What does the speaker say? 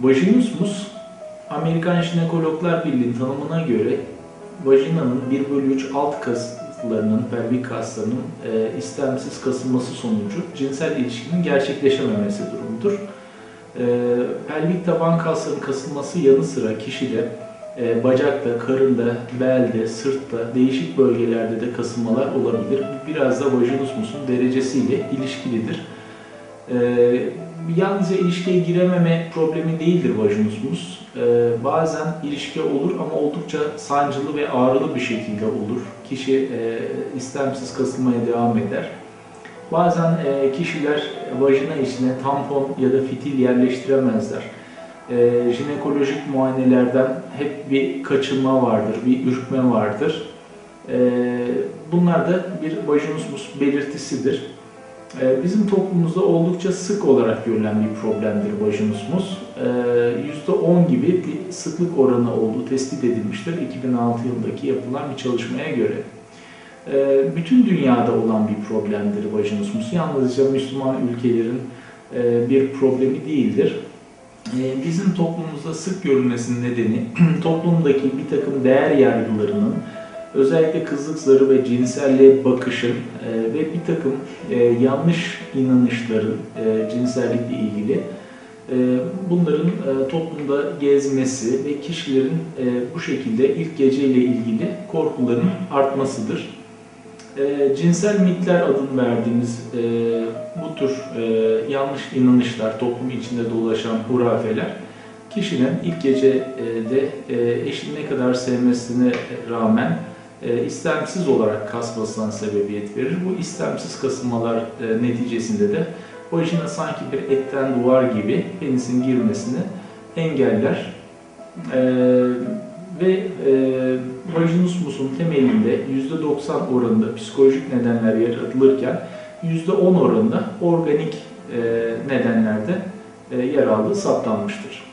Vajinismus, Amerikan Jinekologlar Birliği'nin tanımına göre vajinanın 1 bölü 3 alt kaslarının, pelvik kaslarının e, istemsiz kasılması sonucu cinsel ilişkinin gerçekleşememesi durumudur. E, pelvik taban kaslarının kasılması yanı sıra kişide e, bacakta, karında, belde, sırtta, değişik bölgelerde de kasılmalar olabilir. Bu Biraz da vajinismusun derecesiyle ilişkilidir. E, yalnızca ilişkiye girememe problemi değildir vajinismus. E, bazen ilişki olur ama oldukça sancılı ve ağrılı bir şekilde olur. Kişi e, istemsiz kasılmaya devam eder. Bazen e, kişiler vajina içine tampon ya da fitil yerleştiremezler. E, jinekolojik muayenelerden hep bir kaçınma vardır, bir ürkme vardır. E, bunlar da bir vajinismus belirtisidir. E, bizim toplumumuzda oldukça sık olarak görülen bir problemdir vajinismus. E, %10 gibi bir sıklık oranı olduğu tespit edilmiştir 2006 yılındaki yapılan bir çalışmaya göre. E, bütün dünyada olan bir problemdir vajinismus. Yalnızca Müslüman ülkelerin e, bir problemi değildir. Bizim toplumumuzda sık görülmesinin nedeni toplumdaki bir takım değer yargılarının özellikle kızlık ve cinselliğe bakışın e, ve bir takım e, yanlış inanışların e, cinsellikle ilgili e, bunların e, toplumda gezmesi ve kişilerin e, bu şekilde ilk geceyle ilgili korkuların artmasıdır. Cinsel mitler adını verdiğimiz bu tür yanlış inanışlar, toplum içinde dolaşan hurafeler, kişinin ilk gecede eşini ne kadar sevmesine rağmen e, istemsiz olarak kasmasına sebebiyet verir. Bu istemsiz kasılmalar e, neticesinde de vajina sanki bir etten duvar gibi penisin girmesini engeller. E, ve e, temelinde %90 oranında psikolojik nedenler yaratılırken %10 oranında organik e, nedenlerde yer aldığı saptanmıştır.